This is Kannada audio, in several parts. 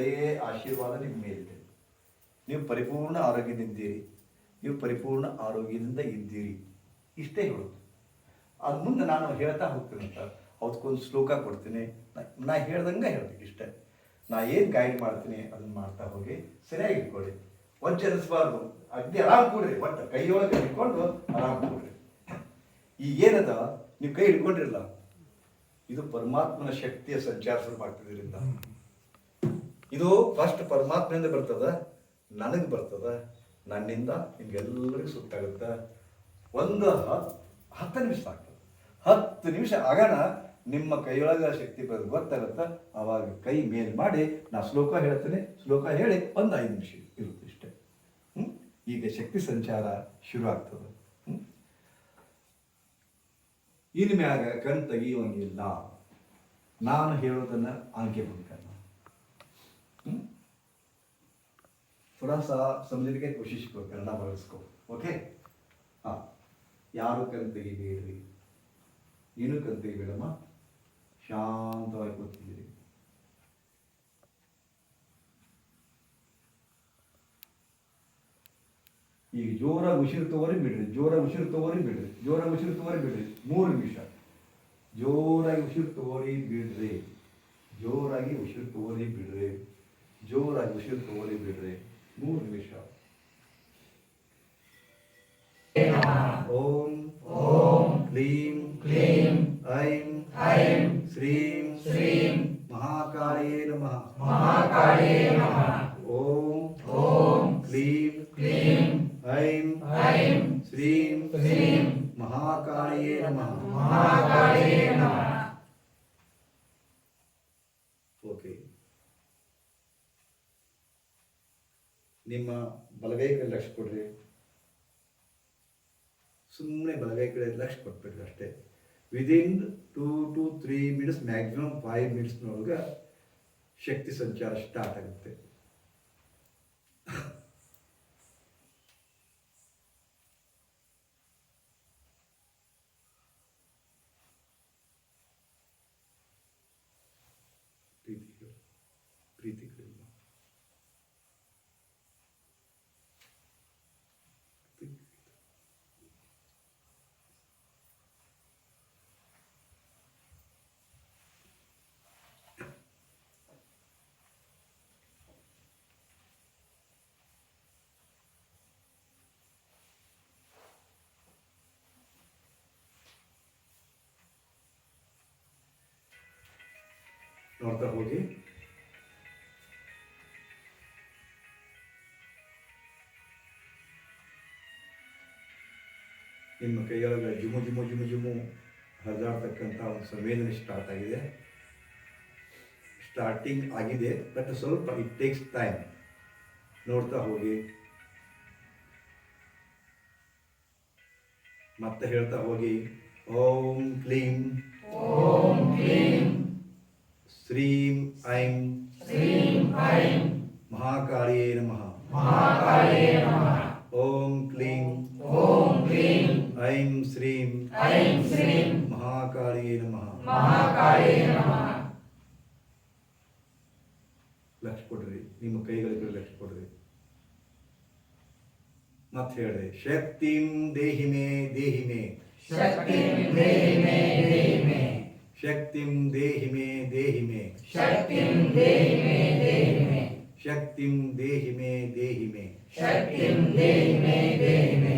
ದಯೆ, ಆಶೀರ್ವಾದ ನಿಮ್ಮ ಮೇಲಿದೆ. ನೀವು ಪರಿಪೂರ್ಣ ಆರೋಗ್ಯದಿಂದಿರಿ. ನೀವು ಪರಿಪೂರ್ಣ ಆರೋಗ್ಯದಿಂದ ಇದ್ದೀರಿ. ಇಷ್ಟೇ ಹೇಳೋದು. ಅದು ಮುಂದೆ ನಾನು ಹೇಳ್ತಾ ಹೋಗ್ತೀನಿ ಅಂತ ಅದಕ್ಕೊಂದು ಶ್ಲೋಕ ಕೊಡ್ತೀನಿ. ನಾ- ಹೇಳ್ದಂಗೆ ಹೇಳ್ತೀನಿ ಇಷ್ಟೇ. ನಾ ಏನು ಗೈಡ್ ಮಾಡ್ತೀನಿ ಅದನ್ನ ಮಾಡ್ತಾ ಹೋಗಿ ಸರಿಯಾಗಿ ಇಟ್ಕೊಳ್ಳಿ. ವಂಚರಿಸಬಾರ್ದು ಅಗ್ನಿ ಆರಾಮ್ ಕೂಡ್ರಿ. ಒಟ್ಟು ಕೈಯೊಳಗೆ ಹಿಡ್ಕೊಂಡು ಆರಾಮ್ ಕೂಡ್ರಿ. ಈಗ ಏನದ? ನೀವು ಕೈ ಇಟ್ಕೊಂಡಿರಲ್ಲ ಇದು ಪರಮಾತ್ಮನ ಶಕ್ತಿಯ ಸಂಚಾರ ಶುರುವಾಗ್ತದ್ರಿಂದ ಇದು ಫಸ್ಟ್ ಪರಮಾತ್ಮೆಯಿಂದ ಬರ್ತದ, ನನಗೆ ಬರ್ತದ, ನನ್ನಿಂದ ನಿಮ್ಗೆಲ್ಲರಿಗೂ ಸುತ್ತಾಗುತ್ತ. ಒಂದು ಹತ್- ಹತ್ತು ನಿಮಿಷ ಆಗ್ತದೆ. ಹತ್ತು ನಿಮಿಷ ಆಗೋಣ, ನಿಮ್ಮ ಕೈಯೊಳಗ ಶಕ್ತಿ ಬರೋದು ಗೊತ್ತಾಗತ್ತ, ಅವಾಗ ಕೈ ಮೇಲ್ ಮಾಡಿ ನಾ ಶ್ಲೋಕ ಹೇಳ್ತೇನೆ, ಶ್ಲೋಕ ಹೇಳಿ ಒಂದು ಐದು ನಿಮಿಷ ಇರುತ್ತೆ ಇಷ್ಟೇ? ಈಗ ಶಕ್ತಿ ಸಂಚಾರ ಶುರು ಆಗ್ತದೆ. ಹ್ಞೂ ಇನ್ ಮ್ಯಾಗ ಕಣ್ ತೆಗಿಯೋಂಗಿಲ್ಲ ನಾನು ಹೇಳೋದನ್ನ ಆಂಕೆ ಬಂಕನ್ನ थोड़ा सा समझने की कोशिश को करना पड़ेगा इसको ओके हाँ ಯಾರು ಕಣ್ ತೆಗಿಬೇಡ್ರಿ ನೀನು ಕಣ್ ತೆಗಿಬೇಡಮ್ಮ ಶಾಂತವಾಗಿ ಕೂತಿದ್ದೀರಿ ಈಗ ಜೋರಾಗಿ ಉಸಿರು ತಗೋರಿ ಬಿಡ್ರಿ ಜೋರಾಗಿ ಉಸಿರು ತಗೋರಿ ಬಿಡ್ರಿ ಜೋರಾಗಿ ಉಸಿರು ತಗೋರಿ ಬಿಡ್ರಿ ಮೂರು ನಿಮಿಷ ಜೋರಾಗಿ ಉಸಿರು ತಗೋರಿ ಬಿಡ್ರಿ ಜೋರಾಗಿ ಉಸಿರು ತಗೋರಿ ಬಿಡ್ರಿ ಜೋರಾಗಿ ಉಸಿರು ತಗೋರಿ ಬಿಡ್ರಿ ಮೂರು ನಿಮಿಷ ಓಂ ಓಂ ಕ್ಲೀಂ ಕ್ಲೀಂ ಐಂ ಐಂ ಶ್ರೀಂ ಶ್ರೀಂ ಮಹಾಕಾಳೇ ನಮಃ ಮಹಾಕಾಳೇ ನಮಃ ಓಂ ಓಂ ಕ್ಲೀಂ ಕ್ಲೀಂ ಐಂ ಐಂ ಶ್ರೀಂ ಶ್ರೀಂ ಮಹಾಕಾಳೇ ನಮಃ ಮಹಾಕಾಳೇ ನಮಃ ಓಕೆ ನಿಮ್ಮ ಬಲಗೈ ಕಡೆ ಲಕ್ಷ್ಯ ಕೊಡ್ರಿ. ಸುಮ್ಮನೆ ಬಲಗೈ ಕಡೆ ಲಕ್ಷ್ಯ ಕೊಟ್ಬಿಡ್ರಿ ಅಷ್ಟೇ. Within two to three minutes maximum five ಮಿನಿಟ್ಸ್ನೊಳಗೆ ಶಕ್ತಿ ಸಂಚಾರ ಸ್ಟಾರ್ಟ್ ಆಗುತ್ತೆ. ಪ್ರೀತಿ ಪ್ರೀತಿ ನೋಡ್ತಾ ಹೋಗಿ. ನಿಮ್ಮ ಕೈಯೊಳಗೆ ಜುಮು ಜುಮು ಜುಮು ಜುಮು ಹರಿದಾಡ್ತಕ್ಕಂಥ ಒಂದು ಸಂವೇದನೆ ಸ್ಟಾರ್ಟ್ ಆಗಿದೆ. ಸ್ಟಾರ್ಟಿಂಗ್ ಆಗಿದೆ ಬಟ್ ಸ್ವಲ್ಪ ಇಟ್ ಟೇಕ್ಸ್ ಟೈಮ್ ನೋಡ್ತಾ ಹೋಗಿ. ಮತ್ತೆ ಹೇಳ್ತಾ ಹೋಗಿ, ಓಂ ಕ್ಲೀಂ. ಓಂ ಕ್ಲೀಂ. ಶ್ರೀಂ ಐಂ ಶ್ರೀಂ ಐಂ ಮಹಾಕಾಳಿಯೇ ನಮಃ ಮಹಾಕಾಳಿಯೇ ನಮಃ ಓಂ ಕ್ಲಿಂ ಓಂ ಕ್ಲೀಂ ಐಂ ಶ್ರೀಂ ಐಂ ಶ್ರೀಂ ಮಹಾಕಾಳಿಯೇ ನಮಃ ಮಹಾಕಾಳಿಯೇ ನಮಃ ಲಕ್ಷ ಕೊಡ್ರಿ ನಿಮ್ಮ ಕೈಗಳ ಕಡೆ ಲಕ್ಷ ಕೊಡ್ರಿ. ಮತ್ತೆ ಹೇಳಿ ಶಕ್ತಿಂ ದೇಹಿಮೆ ದೇಹಿಮೆ. ಶಕ್ತಿಂ ದೇಹಿಮೆ ದೇಹಿಮೆ. ಶಕ್ತಿಂ ದೇಹಿ ಮೇ ದೇಹಿ ಮೇ. ಶಕ್ತಿಂ ದೇಹಿ ಮೇ ದೇಹಿ ಮೇ. ಶಕ್ತಿಂ ದೇಹಿ ಮೇ ದೇಹಿ ಮೇ. ಶಕ್ತಿಂ ದೇಹಿ ಮೇ ದೇಹಿ ಮೇ.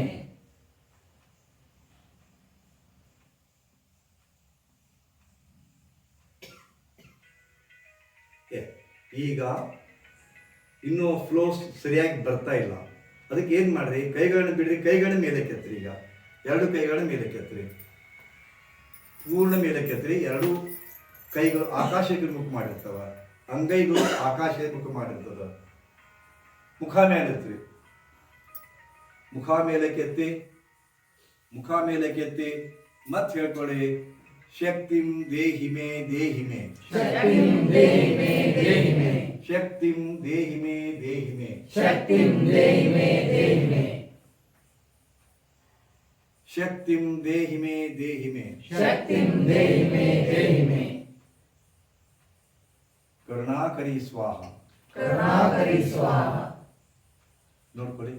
ಈಗ ಇನ್ನೂ ಫ್ಲೋ ಸರಿಯಾಗಿ ಬರ್ತಾ ಇಲ್ಲ. ಅದಕ್ಕೆ ಏನು ಮಾಡ್ರಿ? ಕೈಗಳನ್ನ ಬಿಡ್ರಿ ಕೈಗಳನ್ನ ಮೇಲೆ ಕೆತ್ತರಿ ಈಗ. ಎರಡು ಕೈಗಳನ್ನ ಮೇಲಕ್ಕೆ ಕೆತ್ತರಿ ಪೂರ್ಣ ಮೇಲಕ್ಕೆತ್ತರೆ ಎರಡು ಕೈಗಳು ಆಕಾಶಕ್ಕೆ ಮುಖ ಮಾಡಿರ್ತಾವ. ಅಂಗೈಗಳು ಆಕಾಶದ ಮುಖ ಮಾಡಿರ್ತದ. ಮುಖ ಮೇಲೆತ್ರಿ ಮುಖ ಮೇಲಕ್ಕೆತ್ತಿ ಮುಖ ಮೇಲಕ್ಕೆತ್ತಿ ಮತ್ ಹೇಳ್ಕೊಳ್ಳಿ. ಶಕ್ತಿಂ ದೇಹಿಮೆ ದೇಹಿಮೆ. ಶಕ್ತಿಂ ದೇಹಿಮೆ ದೇಹಿಮೆ. ಶಕ್ತಿಂ ದೇಹಿಮೆ ದೇಹಿಮೆ. ಶಕ್ತಿಂ ದೇಹಿ ಮೇ ದೇಹಿ ಮೇ ಶಕ್ತಿಂ ದೇಹಿ ಮೇ ದೇಹಿ ಮೇ ಕರುಣಾಕರಿ ಸ್ವಾಹ. ಕರುಣಾಕರಿ ಸ್ವಾಹ. ನೋಡ್ಕೊಳ್ಳಿ.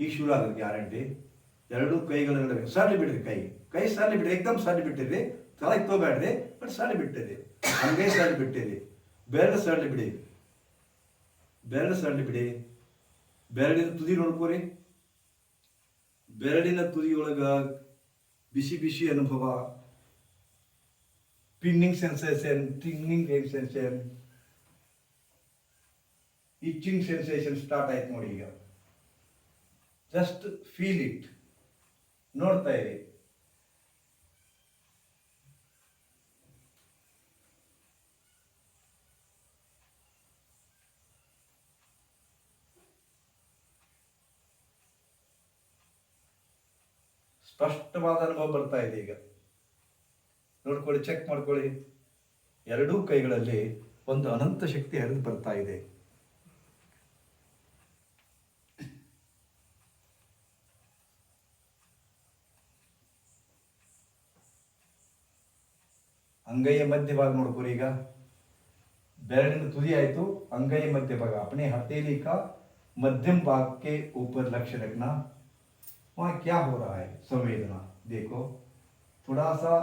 ಈ ಶುರು ಶೂಲಾಗದ ಗ್ಯಾರಂಟಿ. ಎರಡು ಕೈಗಳ ನಡುವೆ ಸರಳಿ ಬಿಡ್ರಿ ಕೈ. ಕೈ ಸರಳಿ ಬಿಡ್ರಿ ಏಕ್ದಮ್ ಸರಳಿ ಬಿಟ್ಟಿರಿ. ತಲೆ ತೋಬೇಡ್ರಿ ಬಟ್ ಸರಳಿ ಬಿಟ್ಟಿದೆ ಹಂಗೆ ಸರಳಿ ಬಿಟ್ಟಿರಿ. ಬೆರಳು ಸರಳಿ ಬಿಡಿ. ಬೆರಳು ಸರಳಿ ಬಿಡಿ. ಬೆರಳಿನ ತುದಿ ನೋಡ್ಕೋರಿ. ಬೆರಳಿನ ತುದಿಯೊಳಗ ಬಿಸಿ ಬಿಸಿ ಅನುಭವ, pinning sensation tingling sensation, itching sensation start ಆಯ್ತು ನೋಡಿ ಈಗ. ಜಸ್ಟ್ ಫೀಲ್ ಇಟ್ ನೋಡ್ತಾ ಇರಿ. ಸ್ಪಷ್ಟವಾದ ಅನುಭವ ಬರ್ತಾ ಇದೆ ಈಗ ನೋಡ್ಕೊಳ್ಳಿ ಚೆಕ್ ಮಾಡ್ಕೊಳ್ಳಿ ಎರಡೂ ಕೈಗಳಲ್ಲಿ ಒಂದು ಅನಂತ ಶಕ್ತಿ ಹರಿದು ಬರ್ತಾ ಇದೆ ಅಂಗೈಯ ಮಧ್ಯಭಾಗ ನೋಡ್ಕೊರಿ ಈಗ ಬೆರಳಿನ ತುದಿ ಆಯ್ತು अंगई मध्य भाग अपने हथेली का मध्यम भाग के ऊपर लक्ष्य रखना वहां क्या हो रहा है संवेदना देखो थोड़ा सा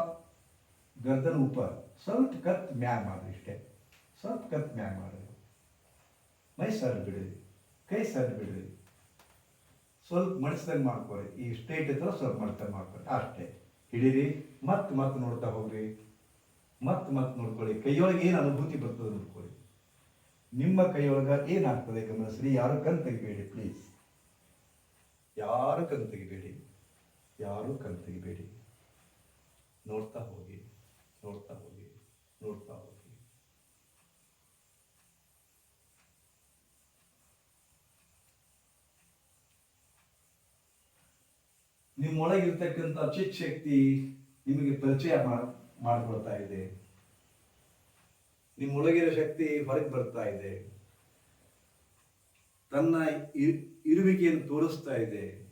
गर्दन ऊपर ಸ್ವಲ್ಪ ಕತ್ ಮ್ಯಾಗ್ ಮಾಡ್ರಿ ಇಷ್ಟೇ ಸ್ವಲ್ಪ ಕತ್ ಮ್ಯಾಗ್ ಮಾಡ್ರಿ ಮೈ ಸರ್ ಬಿಡ್ರಿ ಕೈ ಸರ್ ಬಿಡ್ರಿ ಸ್ವಲ್ಪ ಮಡಿಸ್ದಂಗೆ ಮಾಡ್ಕೊರಿ ಈ ಸ್ಟ್ರೈಟ್ ಇದ್ರೆ ಸ್ವಲ್ಪ ಮಡ್ತಂಗೆ ಮಾಡ್ಕೊರಿ ಅಷ್ಟೇ ಹಿಡೀರಿ ಮತ್ತೆ ಮತ್ತೆ ನೋಡ್ತಾ ಹೋಗ್ರಿ ಮತ್ತೆ ಮತ್ತೆ ನೋಡ್ಕೊಳ್ಳಿ ಕೈಯೊಳಗೆ ಏನು ಅನುಭೂತಿ ಬರ್ತದೆ ನೋಡ್ಕೊಳ್ಳಿ ನಿಮ್ಮ ಕೈಯೊಳಗ ಏನಾಗ್ತದೆ ಗಮನಿಸ್ರಿ ಯಾರು ಕಣ್ ತೆಗಿಬೇಡಿ ಪ್ಲೀಸ್ ಯಾರು ಕಣ್ ತೆಗಿಬೇಡಿ, ಯಾರು ಕಣ್ ತೆಗಿಬೇಡಿ. ನೋಡ್ತಾ ಹೋಗಿ ನೋಡ್ತಾ ಹೋಗಿ ನೋಡ್ತಾ ಹೋಗಿ. ನಿಮ್ಮೊಳಗಿರ್ತಕ್ಕಂಥ ಚಿತ್ ಶಕ್ತಿ ನಿಮಗೆ ಪರಿಚಯ ಮಾಡ್- ಮಾಡ್ಕೊಳ್ತಾ ಇದೆ. ನಿಮ್ಮೊಳಗಿರೋ ಶಕ್ತಿ ಹೊರಗೆ ಬರ್ತಾ ಇದೆ. ತನ್ನ ಇರ್- ಇರುವಿಕೆಯನ್ನು ತೋರಿಸ್ತಾ ಇದೆ.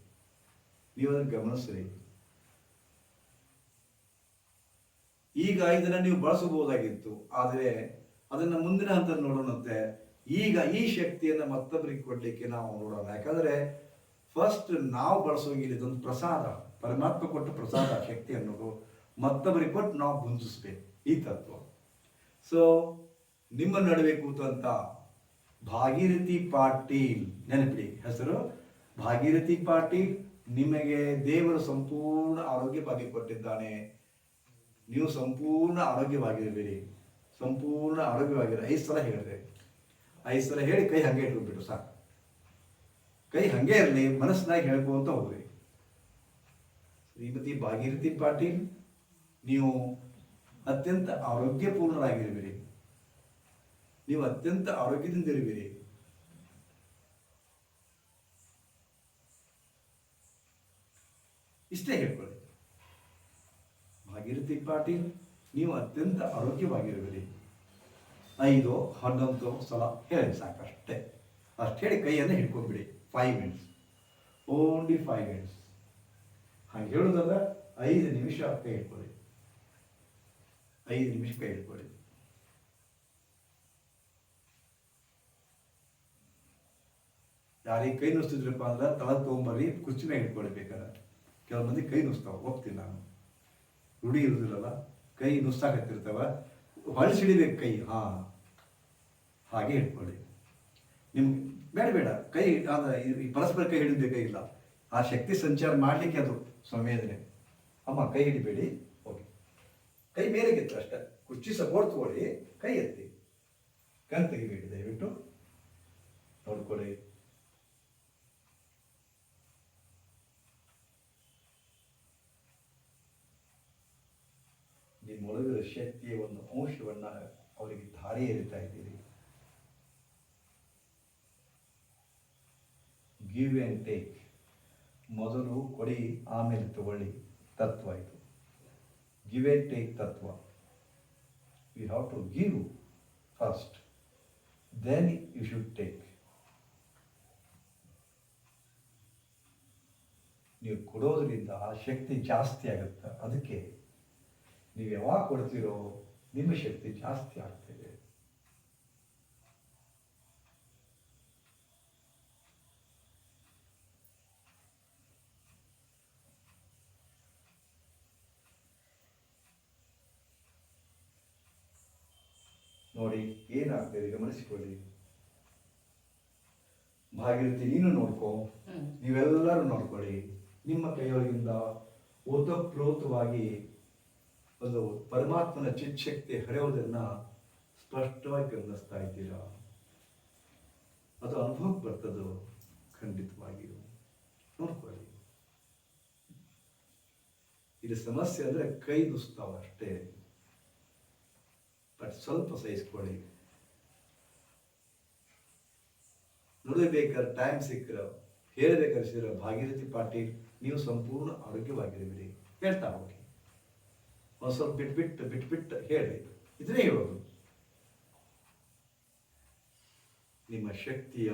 ನೀವು ಅದನ್ನು ಗಮನಿಸ್ರಿ. ಈಗ ಇದನ್ನು ನೀವು ಬಳಸಬಹುದಾಗಿತ್ತು. ಆದರೆ ಅದನ್ನ ಮುಂದಿನ ಹಂತ ನೋಡೋಣಂತೆ. ಈಗ ಈ ಶಕ್ತಿಯನ್ನು ಮತ್ತೊಬ್ಬರಿಗೆ ಕೊಡಲಿಕ್ಕೆ ನಾವು ನೋಡೋಣ. ಯಾಕಂದ್ರೆ ಫಸ್ಟ್ ನಾವು ಬಳಸೋಗಿ ಇದೊಂದು ಪ್ರಸಾದ. ಪರಮಾತ್ಮ ಕೊಟ್ಟ ಪ್ರಸಾದ, ಶಕ್ತಿ ಅನ್ನೋದು ಮತ್ತೊಬ್ಬರಿಗೆ ಕೊಟ್ಟು ನಾವು ಗುಂಜಿಸ್ಬೇಕು. ಈ ತತ್ವ. ಸೊ ನಿಮ್ಮ ನಡುವೆ ಭಾಗೀರಥಿ ಪಾಟೀಲ್, ನೆನಪಿಡಿ ಹೆಸರು. ಭಾಗೀರಥಿ ಪಾಟೀಲ್ ನಿಮಗೆ ದೇವರು ಸಂಪೂರ್ಣ ಆರೋಗ್ಯ ಭಾಗ್ಯ ಕೊಟ್ಟಿದ್ದಾನೆ. ನೀವು ಸಂಪೂರ್ಣ ಆರೋಗ್ಯವಾಗಿರಬೇಡಿ. ಸಂಪೂರ್ಣ ಆರೋಗ್ಯವಾಗಿರ ಐದು ಸಲ ಹೇಳಿದೆ. ಐದು ಸಲ ಹೇಳಿ ಕೈ ಹಂಗೆ ಇಟ್ಕೊಂಡ್ಬಿಟ್ಟು ಸಾಕು. ಕೈ ಹಂಗೆ ಇರಲಿ, ಮನಸ್ಸಿನಾಗ ಹೇಳ್ಕೊಂತ ಹೋಗ್ರಿ. ಶ್ರೀಮತಿ ಭಾಗೀರಥಿ ಪಾಟೀಲ್, ನೀವು ಅತ್ಯಂತ ಆರೋಗ್ಯಪೂರ್ಣರಾಗಿರುವಿರಿ ನೀವು ಅತ್ಯಂತ ಆರೋಗ್ಯದಿಂದ ಇರುವಿರಿ. ಇಷ್ಟೇ ಹೇಳ್ಕೊಳ್ಳಿ. ಭಾಗೀರಥಿ ಪಾಟೀಲ್, ನೀವು ಅತ್ಯಂತ ಆರೋಗ್ಯವಾಗಿರುವಿರಿ. ಐದು, ಹನ್ನೊಂದು ಸಲ ಹೇಳಿ ಸಾಕಷ್ಟೇ. ಅಷ್ಟು ಹೇಳಿ ಕೈಯನ್ನು ಹಿಡ್ಕೊಂಡ್ಬಿಡಿ. Five minutes only five minutes ಹಾಗೆ ಹೇಳೋದಲ್ಲ, ಐದು ನಿಮಿಷ ಕೈ ಹಿಡ್ಕೊಳ್ಳಿ ಐದು ನಿಮಿಷ ಕೈ ಹಿಡ್ಕೊಳ್ಳಿ. ಯಾರಿಗೆ ಕೈ ನುಸ್ತಿದ್ರಪ್ಪ ಅಂದ್ರೆ ತಳ ತೊಗೊಂಬರ್ರಿ ಕುರ್ಚಿ ಮೇಲೆ ಹಿಡ್ಕೊಳ್ಳಿ ಬೇಕಾದ್ರೆ. ಕೆಲವು ಮಂದಿ ಕೈ ನುಸ್ತಾವ ಹೋಗ್ತೀನಿ ನಾನು. ರೂಢಿ ಇರುದಿಲ್ಲಲ್ಲ, ಕೈ ನುಸ್ತಾಕತ್ತಿರ್ತಾವ ಹೊಳಸಿಡಿಬೇಕು ಕೈ, ಹಾ. ಹಾಗೆ ಇಟ್ಕೊಳ್ಳಿ. ನಿಮ್ಗೆ ಬೇಡ ಬೇಡ. ಕೈ ಈ ಪರಸ್ಪರ ಕೈ ಹಿಡಿಬೇಕಾಗಿಲ್ಲ ಆ ಶಕ್ತಿ ಸಂಚಾರ ಮಾಡಲಿಕ್ಕೆ ಅದು ಸಂವೇದನೆ. ಅಮ್ಮ, ಕೈ ಹಿಡಿಬೇಡಿ ಓಕೆ ಕೈ ಮೇಲೆಗೆತ್ತು ಅಷ್ಟೇ. ಕುರ್ಚಿ ಸಪೋರ್ಟ್ ತಗೊಳ್ಳಿ, ಕೈ ಎತ್ತಿ. ಕಣ್ ತೆಗಿಬೇಡಿ, ದಯವಿಟ್ಟು. ನೋಡ್ಕೊಳ್ಳಿ. ನಿಮ್ಮೊಳಗಿರೋ ಶಕ್ತಿಯ ಒಂದು ಅಂಶವನ್ನ ಅವರಿಗೆ ಧಾರೆ ಎರಿತಾ ಇದ್ದೀರಿ. ಗಿವ್ ಆ್ಯಂಡ್ ಟೇಕ್ ಮೊದಲು ಕೊಡಿ, ಆಮೇಲೆ ತಗೊಳ್ಳಿ. ತತ್ವ ಇದು. ಗಿವ್ ಆ್ಯಂಡ್ ಟೇಕ್ ತತ್ವ. You have to give first then you should take ನೀವು ಕೊಡೋದ್ರಿಂದ ಆ ಶಕ್ತಿ ಜಾಸ್ತಿ ಆಗುತ್ತೆ. ಅದಕ್ಕೆ ನೀವು ಯಾವಾಗ ಕೊಡ್ತೀರೋ ನಿಮ್ಮ ಶಕ್ತಿ ಜಾಸ್ತಿ ಆಗ್ತದೆ. ನೋಡಿ ಏನಾಗ್ತಿದೆ ಗಮನಿಸಿಕೊಳ್ಳಿ ಭಾಗಿರುತ್ತೆ ನೀನು ನೋಡ್ಕೋ. ನೀವೆಲ್ಲರೂ ನೋಡ್ಕೊಳ್ಳಿ. ನಿಮ್ಮ ಕೈಯೊಳಗಿಂದ ಓತಪ್ರೋತವಾಗಿ ಒಂದು ಪರಮಾತ್ಮನ ಚಿತ್ಶಕ್ತಿ ಹರಿಯೋದನ್ನ ಸ್ಪಷ್ಟವಾಗಿ ಗಮನಿಸ್ತಾ ಇದ್ದೀರಾ? ಅದು ಅನುಭವಕ್ಕೆ ಬರ್ತದೋ ಖಂಡಿತವಾಗಿಯೂ. ನೋಡ್ಕೊಳ್ಳಿ. ಇದು ಸಮಸ್ಯೆ ಅಂದ್ರೆ ಕೈ ದುಸ್ತಾವ ಅಷ್ಟೇ. ಬಟ್ ಸ್ವಲ್ಪ ಸಹಿಸ್ಕೊಳ್ಳಿ. ನೋಡಬೇಕಾದ್ರೆ ಟೈಮ್ ಸಿಕ್ಕರ ಹೇಳಬೇಕಾದ್ರೆ ಭಾಗೀರಥಿ ಪಾಟೀಲ್, ನೀವು ಸಂಪೂರ್ಣ ಆರೋಗ್ಯವಾಗಿರುವಿರಿ ಹೇಳ್ತಾ ಹೋಗಿ. ಸ್ವಲ್ಪ ಬಿಟ್ಬಿಟ್ಟು ಬಿಟ್ಬಿಟ್ಟು ಹೇಳಿ. ಇದನ್ನೇ ಹೇಳೋದು. ನಿಮ್ಮ ಶಕ್ತಿಯ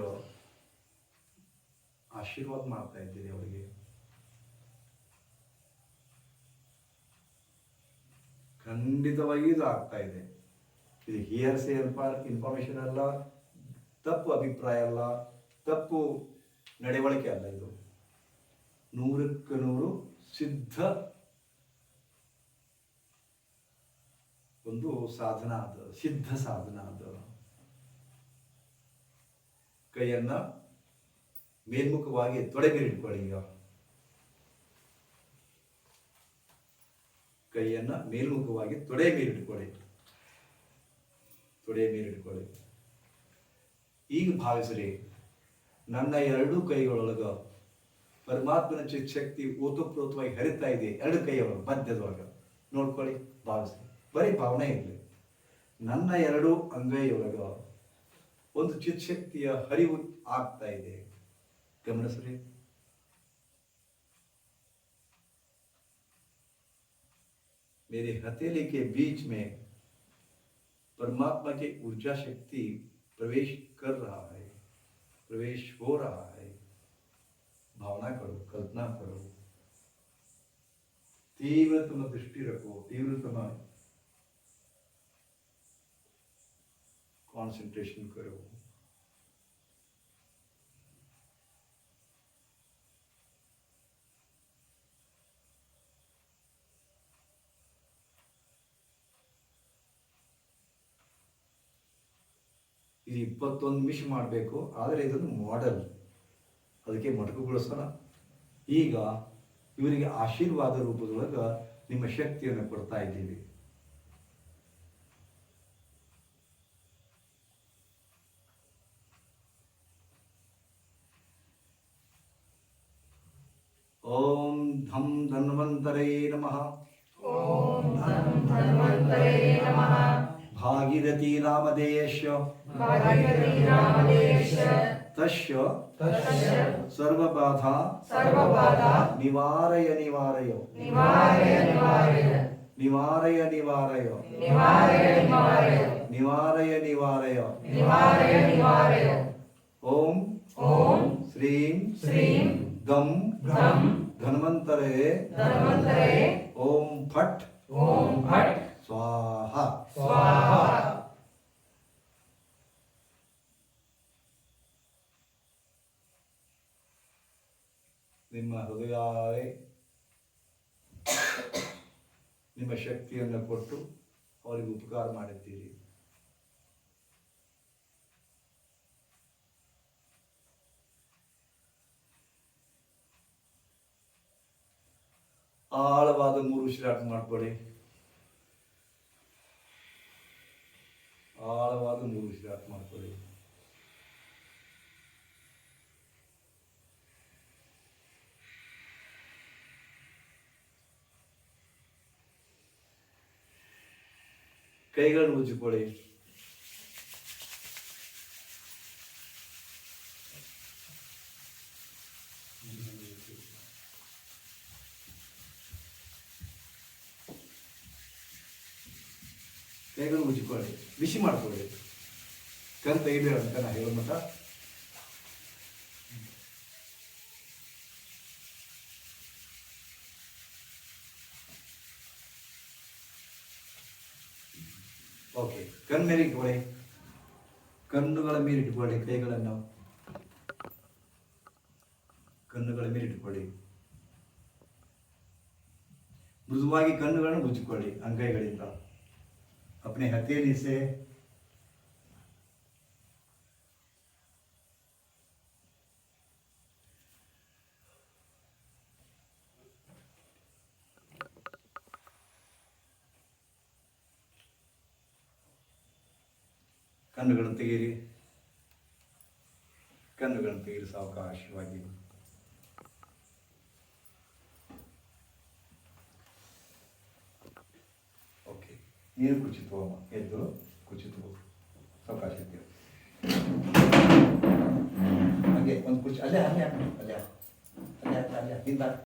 ಆಶೀರ್ವಾದ ಮಾಡ್ತಾ ಇದ್ದೀರಿ ಅವರಿಗೆ. ಖಂಡಿತವಾಗಿ ಇದು ಆಗ್ತಾ ಇದೆ. ಇದು ಹಿಯರ್ಸ್ ಇನ್ಫಾರ್ಮೇಶನ್ ಅಲ್ಲ, ತಪ್ಪು ಅಭಿಪ್ರಾಯ ಅಲ್ಲ, ತಪ್ಪು ನಡವಳಿಕೆ ಅಲ್ಲ ಇದು. ನೂರಕ್ಕೆ ನೂರು ಸಿದ್ಧ ಒಂದು ಸಾಧನ ಅದು ಸಿದ್ಧ ಸಾಧನ ಅದು ಕೈಯನ್ನ ಮೇಲ್ಮುಖವಾಗಿ ತೊಡೆ ಮೇಲೆ ಇಟ್ಕೊಳ್ಳಿ ಈಗ. ಕೈಯನ್ನ ಮೇಲ್ಮುಖವಾಗಿ ತೊಡೆ ಮೇಲೆ ಇಟ್ಕೊಳ್ಳಿ ತೊಡೆ ಮೇಲೆ ಇಟ್ಕೊಳ್ಳಿ ಈಗ ಭಾವಿಸ್ರಿ, ನನ್ನ ಎರಡೂ ಕೈಗಳೊಳಗ ಪರಮಾತ್ಮನ ಶಕ್ತಿ ಓತಪ್ರೋತವಾಗಿ ಹರಿತಾ ಇದೆ, ಎರಡು ಕೈಯೊಳಗ, ಮಧ್ಯದೊಳಗ. ನೋಡ್ಕೊಳ್ಳಿ, ಭಾವಿಸ್ರಿ. ಬರೀ ಭಾವನೆ ಇರಲಿ ನನ್ನ ಎರಡು ಅಂಗೈಯೊಳಗ ಒಂದು ಚಿತ್ಶಕ್ತಿಯ ಹರಿವು ಆಗ್ತಾ ಇದೆ ಗಮನಿಸ್ರಿ मेरे हथेली के बीच में परमात्मा की ऊर्जा शक्ति प्रवेश कर रहा है प्रवेश हो रहा है भावना करो कल्पना करो तीव्रतम दृष्टि रखो तीव्रतम કોન્સન્ટ્રેશન કરો ಇದು ಇಪ್ಪತ್ತೊಂದು ನಿಮಿಷ ಮಾಡಬೇಕು, ಆದರೆ ಇದೊಂದು ಮಾಡೆಲ್ ಅದಕ್ಕೆ ಮಟಕುಗೊಳಿಸೋಣ. ಈಗ ಇವರಿಗೆ ಆಶೀರ್ವಾದ ರೂಪದೊಳಗೆ ನಿಮ್ಮ ಶಕ್ತಿಯನ್ನು ಕೊಡ್ತಾ ಇದ್ದೀವಿ. ओम धम धन्वंतरे नमः। ॐ धन्वंतरे नमः। भागीरथी रामदेश भागीरथी रामदेश तस्य तस्य सर्वबाधा सर्वबाधा निवारय निवारय। निवारय निवारय। निवारय निवारय। निवारय निवारय। निवारय निवारय। निवारय निवारय। ओम ओम श्रीं श्रीं गम गम ಧನ್ವಂತರೇ. ಓಂ ಫಟ್ ಓಂ ಫಟ್ ಸ್ವಾಹ. ಸ್ವಾಹ. ನಿಮ್ಮ ಹೃದಯವೇ ನಿಮ್ಮ ಶಕ್ತಿಯನ್ನು ಕೊಟ್ಟು ಅವರಿಗೆ ಉಪಕಾರ ಮಾಡಿದ್ದೀರಿ. ಆಳವಾದ ಮೂರು ಉಸಿರಾಟ ಮಾಡ್ಕೊಳ್ಳಿ ಆಳವಾದ ಮೂರು ಉಸಿರಾಟ ಮಾಡ್ಕೊಳ್ಳಿ ಕೈಗಳನ್ನು ಉಜ್ಜಿಕೊಳ್ಳಿ ಕೈಗಳನ್ನು ಉಜ್ಜಿಕೊಳ್ಳಿ ಬಿಸಿ ಮಾಡ್ಕೊಳ್ಳಿ ಕಣ್ ಇದೆ ಅಂತ ನಾ ಹೇಳೋ ಮಟ್ಟ. ಓಕೆ ಕಣ್ ಮೇಲೆ ಇಟ್ಕೊಳ್ಳಿ. ಕಣ್ಣುಗಳ ಮೇಲೆ ಇಟ್ಕೊಳ್ಳಿ, ಕೈಗಳನ್ನು. ಕಣ್ಣುಗಳ ಮೇಲೆ ಇಟ್ಕೊಳ್ಳಿ. ಮೃದುವಾಗಿ ಕಣ್ಣುಗಳನ್ನು ಮುಚ್ಚಿಕೊಳ್ಳಿ ಅಂಗೈಗಳಿಂದ. अपने हथेली से कन्नुगण तेरी कन्नुगण तेरी सावकाश वाजी। ನೀರು ಕುಚಿತು ಅಮ್ಮ ಎದ್ದು ಕುಚಿತು ಸಾವಕಾಶ ಇದ್ದೀವಿ ಹಾಗೆ ಒಂದು ಕುಚ್, ಅಲ್ಲೇ ಅಲ್ಲೇ ಅಲ್ಲೇ ಅಲ್ಲೇ ಅಲ್ಲೇ ಹಿಂದ